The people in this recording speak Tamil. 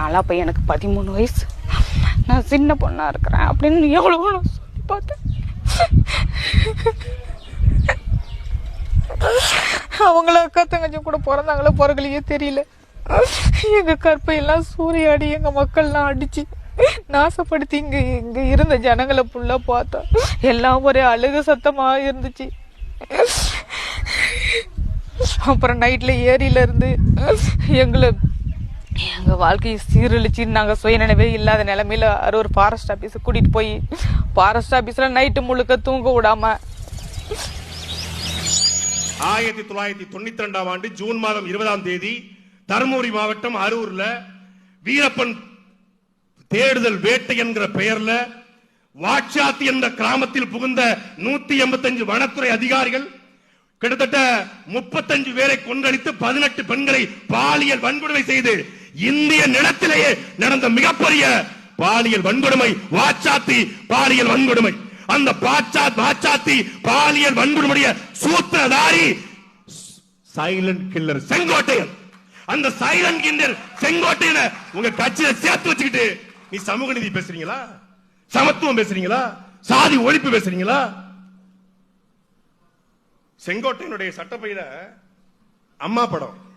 நான்லாம் அப்போ எனக்கு பதிமூணு வயசு. நான் சின்ன பொண்ணாக இருக்கிறேன் அப்படின்னு எவ்வளோ நான் சொல்லி பார்த்தேன். அவங்கள அக்கா தங்கச்சி கூட பிறந்தாங்களோ பிறகுலையே தெரியல. எங்கள் கற்பையெல்லாம் சூறையாடி எங்கள் மக்கள்லாம் அடித்து நாசப்படுத்தி இங்கே இங்கே இருந்த ஜனங்களை ஃபுல்லாக பார்த்தா. எல்லாம் ஒரே அழுகு சத்தமாக இருந்துச்சு. அப்புறம் நைட்டில் ஏரியில இருந்து எங்கள் எங்க வாழ்க்கையை நாங்கள் சுய சுயநினைவே இல்லாத நிலைமையில அரூர் ஃபாரஸ்ட் ஆபீஸ் கூட்டிகிட்டு போய் ஃபாரஸ்ட் ஆஃபீஸில் நைட்டு முழுக்க தூங்க விடாம. ஆயிரத்தி தொள்ளாயிரத்தி தொண்ணூத்தி ரெண்டாம் ஆண்டு ஜூன் மாதம் இருபதாம் தேதி தருமபுரி மாவட்டம் அரூர்ல வீரப்பன் தேடுதல் வேட்டை என்கிற பெயர்ல வாட்சாத்தி என்ற கிராமத்தில் புகுந்த நூத்தி எண்பத்தஞ்சு வனத்துறை அதிகாரிகள் கிட்டத்தட்ட முப்பத்தஞ்சு பேரை கொன்றளித்து பதினெட்டு பெண்களை பாலியல் வன்கொடுமை செய்து இந்திய நிலத்திலேயே நடந்த மிகப்பெரிய பாலியல் வன்கொடுமை வாச்சாத்தி பாலியல் வன்கொடுமை. அந்த பாச்சா வாச்சாத்தி பாலியல் வன்கொடுமைய சூத்திரதாரி சைலண்ட் கில்லர் செங்கோட்டையன். அந்த சைலண்ட் கில்லர் செங்கோட்டையனை உங்க கட்சியில சேர்த்து வச்சுக்கிட்டு நீ சமூக நீதி பேசுறீங்களா? சமத்துவம் பேசுறீங்களா? சாதி ஒழிப்பு பேசுறீங்களா? செங்கோட்டையனுடைய சட்டப்பையில அம்மா படம்.